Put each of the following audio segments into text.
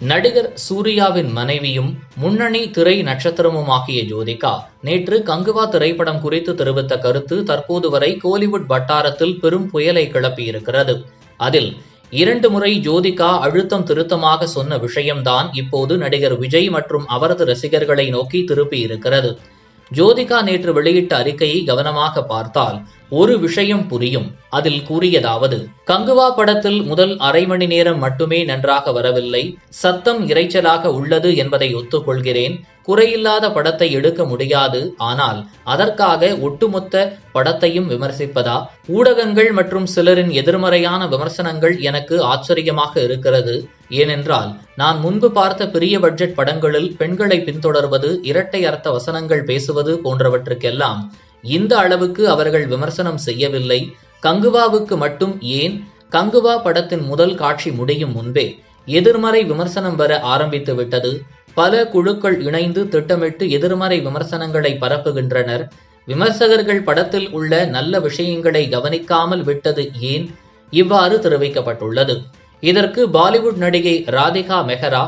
நடிகர் சூர்யாவின் மனைவியும் முன்னணி திரை நட்சத்திரமுமாகிய ஜோதிகா நேற்று கங்குவா திரைப்படம் குறித்து தெரிவித்த கருத்து தற்போது வரை கோலிவுட் வட்டாரத்தில் பெரும் புயலை கிளப்பியிருக்கிறது. அதில் இரண்டு முறை ஜோதிகா அழுத்தம் திருத்தமாக சொன்ன விஷயம்தான் இப்போது நடிகர் விஜய் மற்றும் அவரது ரசிகர்களை நோக்கி திருப்பி இருக்கிறது ஜோதிகா நேற்று வெளியிட்ட அறிக்கையை கவனமாக பார்த்தால் ஒரு விஷயம் புரியும். அதில் கூறியதாவது கங்குவா படத்தில் முதல் அரை மணி நேரம் மட்டுமே நன்றாக வரவில்லை. சத்தம் இரைச்சலாக உள்ளது என்பதை ஒத்துக்கொள்கிறேன். குறையில்லாத படத்தை எடுக்க முடியாது. ஆனால் அதற்காக ஒட்டுமொத்த படத்தையும் விமர்சிப்பதா? ஊடகங்கள் மற்றும் சிலரின் எதிர்மறையான விமர்சனங்கள் எனக்கு ஆச்சரியமாக இருக்கிறது. ஏனென்றால் நான் முன்பு பார்த்த பெரிய பட்ஜெட் படங்களில் பெண்களை பின்தொடர்வது இரட்டை அர்த்த வசனங்கள் பேசுவது போன்றவற்றுக்கெல்லாம் இந்த அளவுக்கு அவர்கள் விமர்சனம் செய்யவில்லை. கங்குவாவுக்கு மட்டும் ஏன்? கங்குவா படத்தின் முதல் காட்சி முடியும் முன்பே எதிர்மறை விமர்சனம் வர ஆரம்பித்து விட்டது பல குழுக்கள் இணைந்து திட்டமிட்டு எதிர்மறை விமர்சனங்களை பரப்புகின்றனர். விமர்சகர்கள் படத்தில் உள்ள நல்ல விஷயங்களை கவனிக்காமல் விட்டது ஏன்? இவ்வாறு தெரிவிக்கப்பட்டுள்ளது. இதற்கு பாலிவுட் நடிகை ராதிகா மெஹரா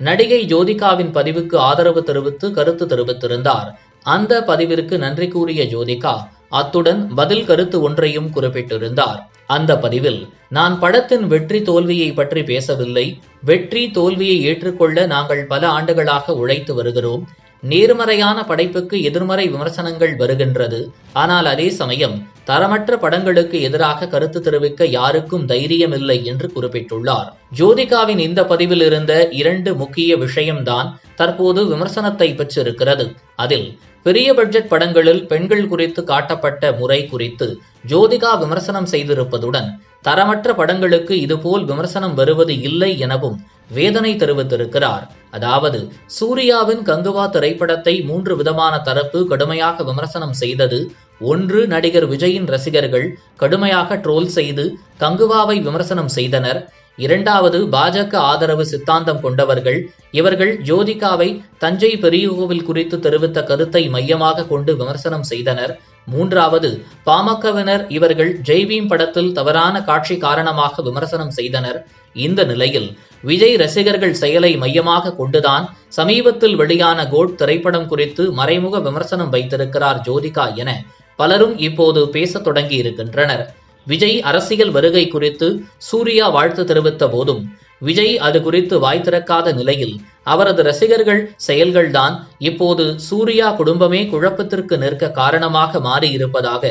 நடிகை ஜோதிகாவின் பதிவுக்கு ஆதரவு தெரிவித்து கருத்து தெரிவித்திருந்தார். அந்த பதிவிற்கு நன்றி கூறிய ஜோதிகா அத்துடன் பதில் கருத்து ஒன்றையும் குறிப்பிட்டிருந்தார். அந்த பதிவில் நான் படத்தின் வெற்றி தோல்வியை பற்றி பேசவில்லை. வெற்றி தோல்வியை ஏற்றுக்கொள்ள நாங்கள் பல ஆண்டுகளாக உழைத்து வருகிறோம். நேர்மறையான படைப்புக்கு எதிர்மறை விமர்சனங்கள் வருகின்றது. ஆனால் அதே சமயம் தரமற்ற படங்களுக்கு எதிராக கருத்து தெரிவிக்க யாருக்கும் தைரியமில்லை என்று குறிப்பிட்டுள்ளார். ஜோதிகாவின் இந்த பதிவில் இருந்த இரண்டு முக்கிய விஷயம்தான் தற்போது விமர்சனத்தை பெற்றிருக்கிறது. அதில் பெரிய பட்ஜெட் படங்களில் பெண்கள் குறித்து காட்டப்பட்ட முறை குறித்து ஜோதிகா விமர்சனம் செய்திருப்பதுடன் தரமற்ற படங்களுக்கு இதுபோல் விமர்சனம் வருவது இல்லை எனவும் வேதனை தெரிவித்திருக்கிறார். அதாவது சூர்யாவின் கங்குவா திரைப்படத்தை மூன்று விதமான தரப்பு கடுமையாக விமர்சனம் செய்தது ஒன்று நடிகர் விஜயின் ரசிகர்கள் கடுமையாக ட்ரோல் செய்து கங்குவாவை விமர்சனம் செய்தனர். இரண்டாவது பாஜக ஆதரவு சித்தாந்தம் கொண்டவர்கள். இவர்கள் ஜோதிகாவை தஞ்சை பெரிய கோவில் குறித்து தெரிவித்த கருத்தை மையமாக கொண்டு விமர்சனம் செய்தனர். மூன்றாவது பாமகவினர் இவர்கள் ஜெய்பீம் படத்தில் தவறான காட்சி காரணமாக விமர்சனம் செய்தனர். இந்த நிலையில் விஜய் ரசிகர்கள் செயலை மையமாக கொண்டுதான் சமீபத்தில் வெளியான கோட் திரைப்படம் குறித்து மறைமுக விமர்சனம் வைத்திருக்கிறார் ஜோதிகா என பலரும் இப்போது பேசத் தொடங்கி இருக்கின்றனர். விஜய் அரசியல் வருகை குறித்து சூர்யா வாழ்த்து தெரிவித்த போதும் விஜய் அது குறித்து வாய் திறக்காத நிலையில் அவரது ரசிகர்கள் செயல்கள்தான் இப்போது சூர்யா குடும்பமே குழப்பத்திற்கு நிற்க காரணமாக மாறியிருப்பதாக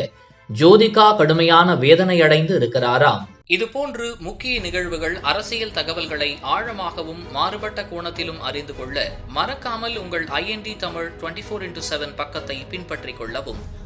ஜோதிகா கடுமையான வேதனையடைந்து இருக்கிறாராம். இதுபோன்று முக்கிய நிகழ்வுகள் அரசியல் தகவல்களை ஆழமாகவும் மாறுபட்ட கோணத்திலும் அறிந்து கொள்ள மறக்காமல் உங்கள் I N D Tamil twenty four into seven பக்கத்தை பின்பற்றிக் கொள்ளவும்.